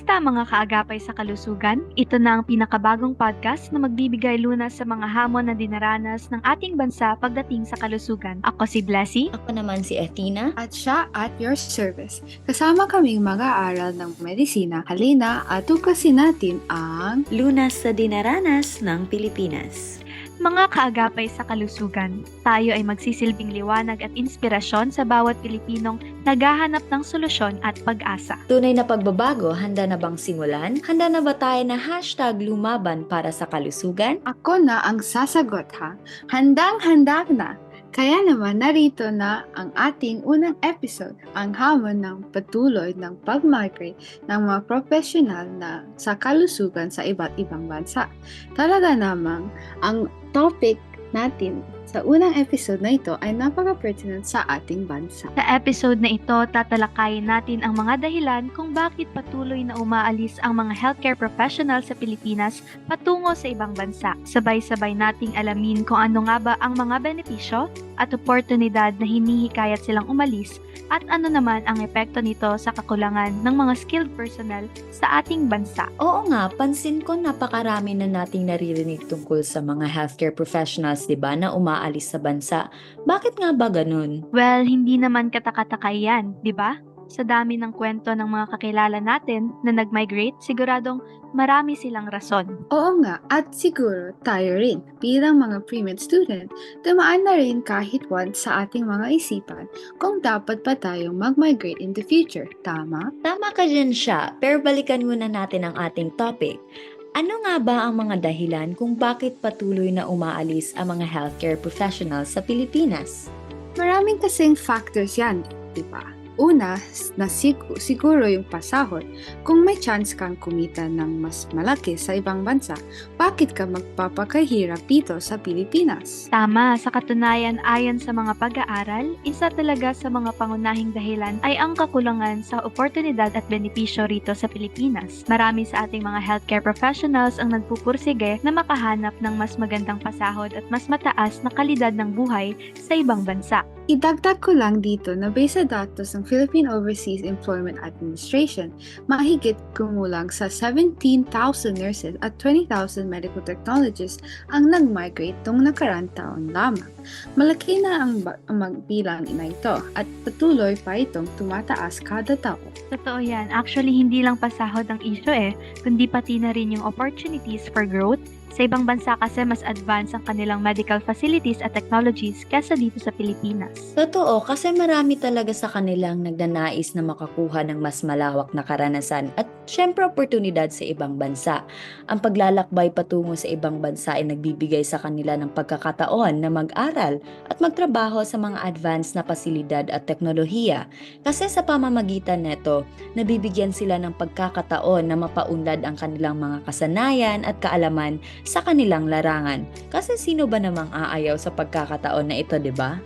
Kamusta mga kaagapay sa kalusugan? Ito na ang pinakabagong podcast na magbibigay lunas sa mga hamon na dinaranas ng ating bansa pagdating sa kalusugan. Ako si Blessy. Ako naman si Athena. At siya at your service. Kasama kaming mag-aaral ng medisina. Halina at tukasin natin ang Lunas sa dinaranas ng Pilipinas. Mga kaagapay sa kalusugan, tayo ay magsisilbing liwanag at inspirasyon sa bawat Pilipinong naghahanap ng solusyon at pag-asa. Tunay na pagbabago, handa na bang simulan? Handa na ba tayo na hashtag lumaban para sa kalusugan? ako na ang sasagot ha. Handang-handa na. Kaya naman narito na ang ating unang episode, ang hamon ng patuloy ng pag-migrate ng mga profesional na sa kalusugan sa iba't ibang bansa. Talaga namang ang topic natin sa unang episode na ito ay napaka-pertinent sa ating bansa. Sa episode na ito, tatalakayin natin ang mga dahilan kung bakit patuloy na umaalis ang mga healthcare professionals sa Pilipinas patungo sa ibang bansa. Sabay-sabay nating alamin kung ano nga ba ang mga benepisyo at oportunidad na hinihikayat silang umalis at ano naman ang epekto nito sa kakulangan ng mga skilled personnel sa ating bansa. Oo nga, pansin ko napakarami na nating naririnig tungkol sa mga healthcare professionals, di ba, na umaalis sa bansa. Bakit nga ba ganun? Well, hindi naman katakataka yan, di ba? Sa dami ng kwento ng mga kakilala natin na nag-migrate, siguradong marami silang rason. Oo nga, at siguro tayo rin bilang mga pre-med student, dumaan na rin kahit once sa ating mga isipan kung dapat pa tayong mag-migrate in the future, tama? Tama ka dyan siya, pero balikan muna natin ang ating topic. Ano nga ba ang mga dahilan kung bakit patuloy na umaalis ang mga healthcare professionals sa Pilipinas? Maraming kasing factors yan, di ba? Una, na sigu- siguro yung pasahod. Kung may chance kang kumita ng mas malaki sa ibang bansa, bakit ka magpapakahirap dito sa Pilipinas? Tama, sa katunayan ayon sa mga pag-aaral, isa talaga sa mga pangunahing dahilan ay ang kakulangan sa oportunidad at benepisyo rito sa Pilipinas. Marami sa ating mga healthcare professionals ang nagpupursige na makahanap ng mas magandang pasahod at mas mataas na kalidad ng buhay sa ibang bansa. Idagdag ko lang dito na based sa datos ng Philippine Overseas Employment Administration, mahigit kumulang sa 17,000 nurses at 20,000 medical technologists ang nag-migrate tong nakarang taon lamang. Malaki na ang, ba- ang magbilang na ito at patuloy pa itong tumataas kada taon. Totoo yan. Actually, hindi lang pasahod ang issue eh, kundi pati na rin yung opportunities for growth. Sa ibang bansa kasi mas advanced ang kanilang medical facilities at technologies kesa dito sa Pilipinas. Totoo, kasi marami talaga sa kanilang nagnanais na makakuha ng mas malawak na karanasan at syempre oportunidad sa ibang bansa. Ang paglalakbay patungo sa ibang bansa ay nagbibigay sa kanila ng pagkakataon na mag-aral at magtrabaho sa mga advanced na pasilidad at teknolohiya. Kasi sa pamamagitan nito, nabibigyan sila ng pagkakataon na mapaunlad ang kanilang mga kasanayan at kaalaman sa kanilang larangan. Kasi sino ba namang aayaw sa pagkakataon na ito, 'di ba?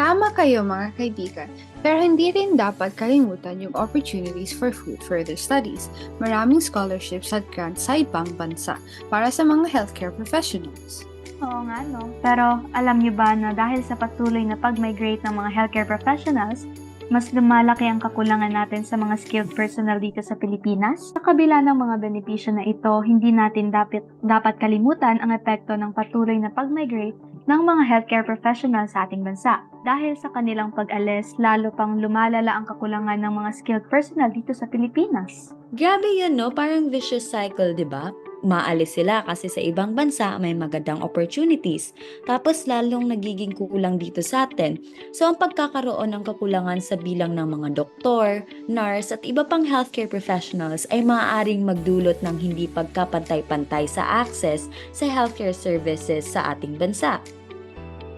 Tama kayo mga kaibigan, pero hindi rin dapat kalimutan yung opportunities for further studies. Maraming scholarships at grants sa ibang bansa para sa mga healthcare professionals. Oo nga, no? Pero alam niyo ba na dahil sa patuloy na pag-migrate ng mga healthcare professionals, mas lumalaki ang kakulangan natin sa mga skilled personnel dito sa Pilipinas. Sa kabila ng mga benepisyo na ito, hindi natin dapat, dapat kalimutan ang epekto ng patuloy na pag-migrate ng mga healthcare professionals sa ating bansa. Dahil sa kanilang pag-alis, lalo pang lumalala ang kakulangan ng mga skilled personnel dito sa Pilipinas. Grabe yun, no? Parang vicious cycle, di ba? Maalis sila kasi sa ibang bansa may magandang opportunities. Tapos lalong nagiging kulang dito sa atin. So ang pagkakaroon ng kakulangan sa bilang ng mga doktor, nurse at iba pang healthcare professionals ay maaaring magdulot ng hindi pagkapantay-pantay sa access sa healthcare services sa ating bansa.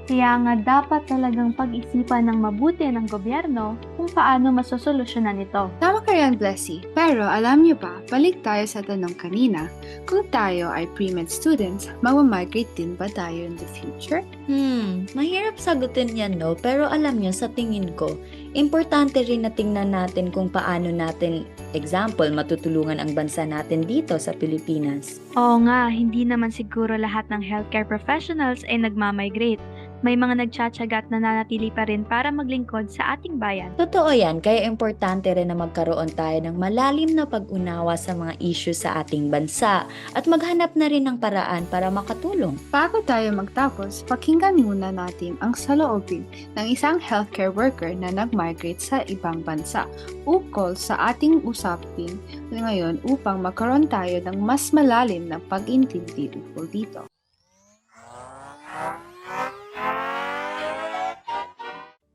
Kaya nga dapat talagang pag-isipan ng mabuti ng gobyerno kung paano masosolusyonan ito. Tama ka yan, Blessy. Pero alam niyo ba, balik tayo sa tanong kanina, kung tayo ay pre-med students, mag-migrate din ba tayo in the future? Hmm, mahirap sagutin yan no, pero alam nyo sa tingin ko, importante rin na tingnan natin kung paano natin, example, matutulungan ang bansa natin dito sa Pilipinas. Oo nga, hindi naman siguro lahat ng healthcare professionals ay nagmamigrate. May mga nagtsatsaga at nananatili pa rin para maglingkod sa ating bayan. Totoo yan, kaya importante rin na magkaroon tayo ng malalim na pag-unawa sa mga issue sa ating bansa at maghanap na rin ng paraan para makatulong. Bago tayo magtapos, pakinggan muna natin ang saloobin ng isang healthcare worker na nag-migrate sa ibang bansa ukol sa ating usapin ngayon upang magkaroon tayo ng mas malalim na pag-intindi ukol dito.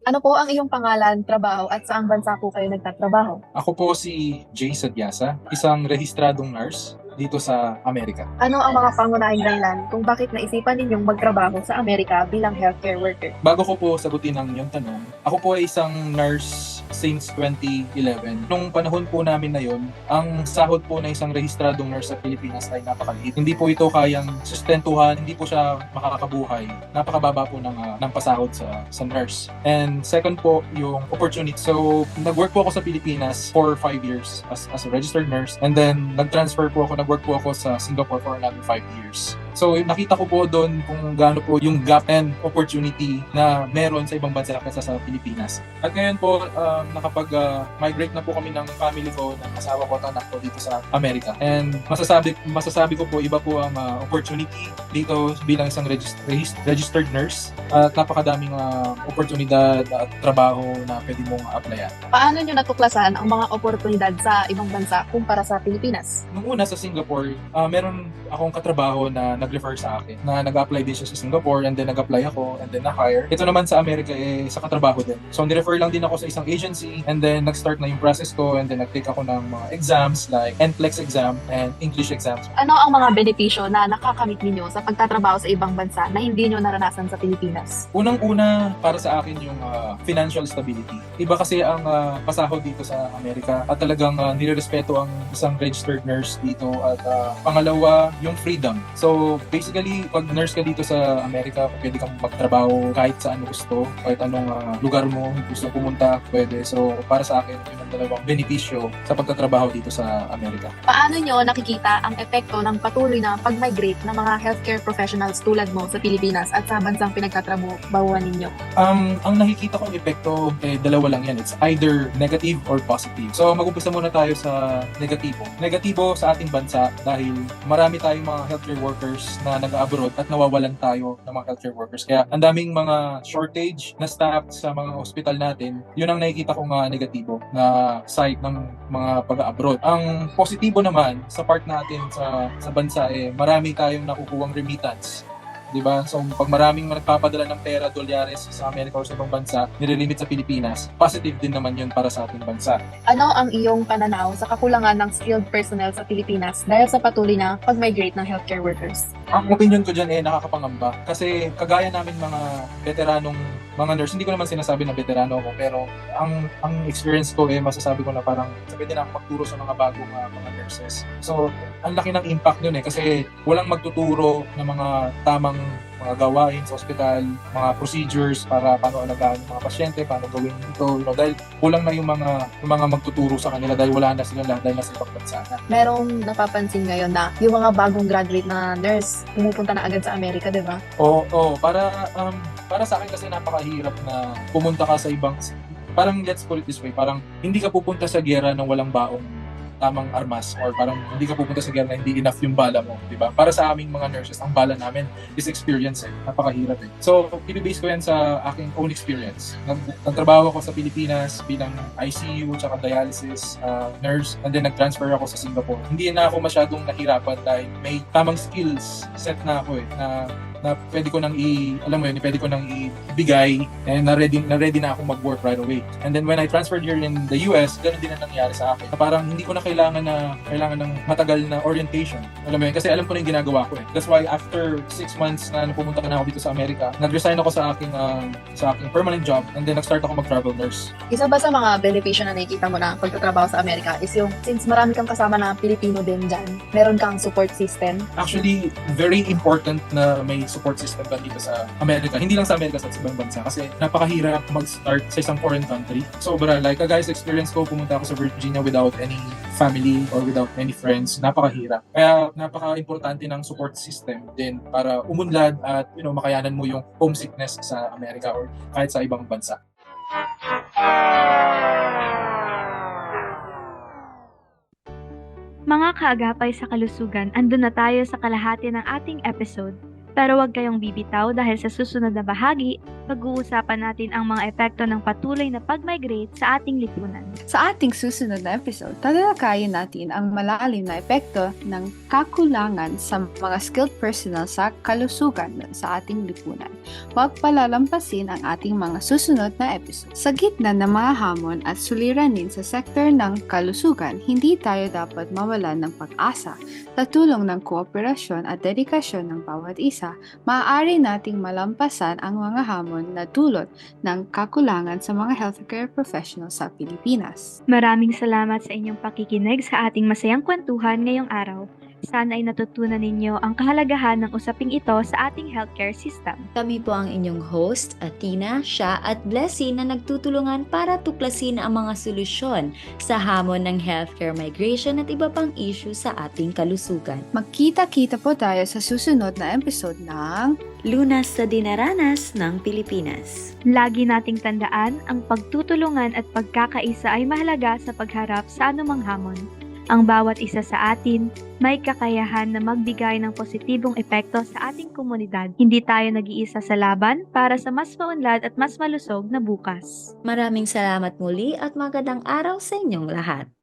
Ano po ang iyong pangalan, trabaho at saang bansa po kayo nagtatrabaho? Ako po si Jay Sadyasa, isang rehistradong nurse dito sa Amerika. Ano ang mga pangunahing dahilan kung bakit naisipan ninyong magtrabaho sa Amerika bilang healthcare worker? Bago ko po sagutin ang iyong tanong, ako po ay isang nurse since 2011. Nung panahon po namin na yon, ang sahod po na isang rehistradong nurse sa Pilipinas ay napakaliit. Hindi po ito kayang sustentuhan, hindi po siya makakabuhay. Napakababa po ng, ah, ng pasahod sa, sa nurse. And second po, yung opportunity. So, nag-work po ako sa Pilipinas for 5 years as, as a registered nurse. And then, nag-transfer po ako, nag-work po ako sa Singapore for another 5 years. So, nakita ko po doon kung gaano po yung gap and opportunity na meron sa ibang bansa kaysa sa Pilipinas. At ngayon po, um, nakapag-migrate na po kami ng family ko, ng asawa ko at anak ko dito sa Amerika. And masasabi, masasabi ko po, iba po ang uh, opportunity dito bilang isang regis- regis- registered nurse. At napakadaming uh, oportunidad at trabaho na pwede mong applyan. Paano nyo natuklasan ang mga oportunidad sa ibang bansa kumpara sa Pilipinas? Nung una sa Singapore, ah, meron akong katrabaho na nag-refer sa akin na nag-apply din siya sa Singapore and then nag-apply ako and then na-hire. Ito naman sa Amerika eh sa katrabaho din. So ni-refer lang din ako sa isang agency and then nag-start na yung process ko and then nag-take ako ng mga exams like NCLEX exam and English exams. Ano ang mga benepisyo na nakakamit ninyo sa pagtatrabaho sa ibang bansa na hindi nyo naranasan sa Pilipinas? Unang-una para sa akin yung ah, financial stability. Iba kasi ang ah, pasahod dito sa Amerika at talagang uh, nirerespeto ang isang registered nurse dito at ah, pangalawa yung freedom. So basically pag nurse ka dito sa Amerika pwede kang magtrabaho kahit saan gusto, kahit anong ah, lugar mo gusto pumunta, pwede. So para sa akin yun ang dalawang benepisyo sa pagtatrabaho dito sa Amerika. Paano nyo nakikita ang epekto ng patuloy na pag-migrate ng mga healthcare professionals tulad mo sa Pilipinas at sa bansang pinagtatrabahuan ninyo? Um, ang nakikita kong epekto, eh, dalawa lang yan. It's either negative or positive. So, mag-umpisa muna tayo sa negatibo. Negatibo sa ating bansa dahil marami tayong mga healthcare workers na nag-abroad at nawawalan tayo ng mga healthcare workers. Kaya, ang daming mga shortage na staff sa mga hospital natin, yun ang nakikita kong uh, negatibo na side ng mga pag-abroad. Ang positibo naman sa part natin sa sa bansa eh marami tayong nakukuhang remittance 'di ba? So pag maraming nagpapadala ng pera, dolyares sa Amerika o sa ibang bansa, nirelimit sa Pilipinas, positive din naman 'yun para sa ating bansa. Ano ang iyong pananaw sa kakulangan ng skilled personnel sa Pilipinas dahil sa patuloy na pag-migrate ng healthcare workers? Ang opinion ko diyan eh nakakapangamba kasi kagaya namin mga veteranong mga nurse, hindi ko naman sinasabi na veterano ako, pero ang ang experience ko eh masasabi ko na parang pwede na magturo sa mga bagong uh, mga nurses. So, ang laki ng impact nun eh kasi walang magtuturo ng mga tamang mga gawain sa ospital, mga procedures para paano alagaan yung mga pasyente, paano gawin ito, you know, dahil kulang na yung mga yung mga magtuturo sa kanila dahil wala na sila lahat dahil nasa ibang bansa na. Merong napapansin ngayon na yung mga bagong graduate na nurse pumupunta na agad sa Amerika, di ba? Oo, oo, para um, para sa akin kasi napakahirap na pumunta ka sa ibang parang let's put it this way, parang hindi ka pupunta sa giyera nang walang baong tamang armas or parang hindi ka pupunta sa giyera na hindi enough yung bala mo, di ba? Para sa aming mga nurses, ang bala namin is experience eh. Napakahirap eh. So, pinibase ko yan sa aking own experience. Nag nagtrabaho ako sa Pilipinas bilang ICU tsaka dialysis uh, nurse and then nag-transfer ako sa Singapore. Hindi na ako masyadong nahirapan dahil may tamang skills set na ako eh na na pwede ko nang i alam mo yun, pwede ko nang ibigay and na ready na ready na ako mag-work right away. And then when I transferred here in the US, ganun din ang nangyari sa akin. Na parang hindi ko na kailangan na kailangan ng matagal na orientation. Alam mo yun, kasi alam ko na yung ginagawa ko eh. That's why after six months na pumunta na ako dito sa Amerika, nag-resign ako sa aking um, sa aking permanent job and then nag-start ako mag-travel nurse. Isa ba sa mga benepisyo na nakikita mo na pagtatrabaho sa Amerika is yung since marami kang kasama na Pilipino din dyan, meron kang support system. Actually, very important na may support system ka dito sa Amerika. Hindi lang sa Amerika, sa ibang bansa. Kasi napakahirap mag-start sa isang foreign country. Sobra, like, guys, experience ko, pumunta ako sa Virginia without any family or without any friends. Napakahirap. Kaya napaka-importante ng support system din para umunlad at, you know, makayanan mo yung homesickness sa Amerika or kahit sa ibang bansa. Mga kaagapay sa kalusugan, andun na tayo sa kalahati ng ating episode. Pero huwag kayong bibitaw dahil sa susunod na bahagi, pag-uusapan natin ang mga epekto ng patuloy na pag-migrate sa ating lipunan. Sa ating susunod na episode, tatalakayin natin ang malalim na epekto ng kakulangan sa mga skilled personnel sa kalusugan sa ating lipunan. Huwag palalampasin ang ating mga susunod na episode. Sa gitna ng mga hamon at suliranin sa sektor ng kalusugan, hindi tayo dapat mawalan ng pag-asa. Sa tulong ng kooperasyon at dedikasyon ng bawat isa, maaari nating malampasan ang mga hamon na dulot ng kakulangan sa mga healthcare professionals sa Pilipinas. Maraming salamat sa inyong pakikinig sa ating masayang kwentuhan ngayong araw. Sana ay natutunan ninyo ang kahalagahan ng usaping ito sa ating healthcare system. Kami po ang inyong host, Atina, Sha at Blessy na nagtutulungan para tuklasin ang mga solusyon sa hamon ng healthcare migration at iba pang issue sa ating kalusugan. Magkita-kita po tayo sa susunod na episode ng Lunas sa dinaranas ng Pilipinas. Lagi nating tandaan, ang pagtutulungan at pagkakaisa ay mahalaga sa pagharap sa anumang hamon. Ang bawat isa sa atin may kakayahan na magbigay ng positibong epekto sa ating komunidad. Hindi tayo nag-iisa sa laban para sa mas maunlad at mas malusog na bukas. Maraming salamat muli at magandang araw sa inyong lahat.